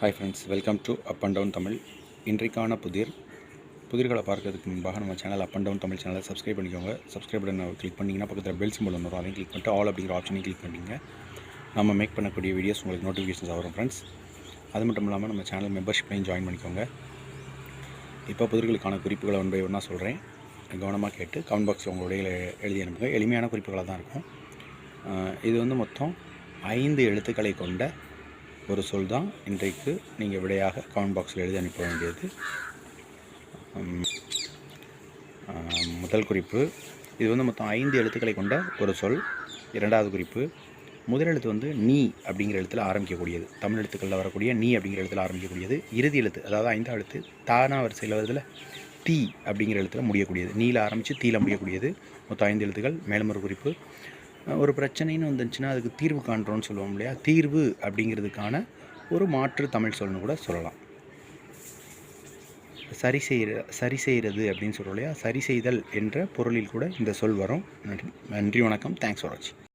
Hi friends welcome to up and down Tamil இன்றைக்கான புதிர் புதிர்களை பார்க்கறதுக்கு முன்பாக நம்ம channel up and down Tamil சேனலை சப்ஸ்கிரைப் பண்ணிக்கோங்க. சப்ஸ்கிரைப் பட்டனை கிளிக் பண்ணிங்கன்னா பக்கத்தில் பெல் சிம்பிள் ஒன்று வரும். அதையும் கிளிக் பண்ணிட்டு ஆல் அப்படிங்கிற ஆப்ஷனையும் கிளிக் பண்ணிங்க. நம்ம மேக் பண்ணக்கூடிய வீடியோஸ் உங்களுக்கு நோட்டிஃபிகேஷன்ஸ் வரும் ஃப்ரெண்ட்ஸ் அது மட்டும் இல்லாமல் நம்ம சேனல் மெம்பர்ஷிப்லையும் ஜாயின் பண்ணிக்கோங்க. இப்போ புதிர்களுக்கான குறிப்புகளை ஒன் பை ஒன்றா சொல்கிறேன் கவனமாக கேட்டு கமெண்ட் பாக்ஸ் உங்களுடைய எழுதி அனுப்புங்க. எளிமையான குறிப்புகளாக தான் இருக்கும் இது வந்து மொத்தம் ஐந்து எழுத்துக்களை கொண்ட ஒரு சொல் தான் இன்றைக்கு நீங்கள் விடையாக கமெண்ட் பாக்ஸில் எழுதி அனுப்ப வேண்டியது. முதல் குறிப்பு. இது வந்து மொத்தம் ஐந்து எழுத்துக்களை கொண்ட ஒரு சொல். இரண்டாவது குறிப்பு முதல் எழுத்து வந்து நீ அப்படிங்கிற எழுத்தில் ஆரம்பிக்கக்கூடியது. தமிழ் எழுத்துக்களில் வரக்கூடிய நீ அப்படிங்கிற எழுத்தில் ஆரம்பிக்கக்கூடியது. இறுதி எழுத்து அதாவது ஐந்தாம் எழுத்து தானா வரிசையில் வருதில் தீ அப்படிங்கிற எழுத்தில் முடியக்கூடியது. நீல ஆரம்பித்து தீல முடியக்கூடியது. மொத்தம் ஐந்து எழுத்துக்கள். மேலும் ஒரு குறிப்பு ஒரு பிரச்சனைன்னு வந்துச்சுன்னா அதுக்கு தீர்வு காண்றோம்னு சொல்லுவோம் இல்லையா? தீர்வு அப்படிங்கிறதுக்கான ஒரு மாற்று தமிழ் சொல்லணும் கூட சொல்லலாம். சரி செய்கிற சரி செய்கிறது அப்படின்னு சொல்கிறோம் இல்லையா? சரி செய்தல் என்ற பொருளில் கூட இந்த சொல் வரும். நன்றி நன்றி வணக்கம். தேங்க்ஸ் ஃபார் வாட்சிங்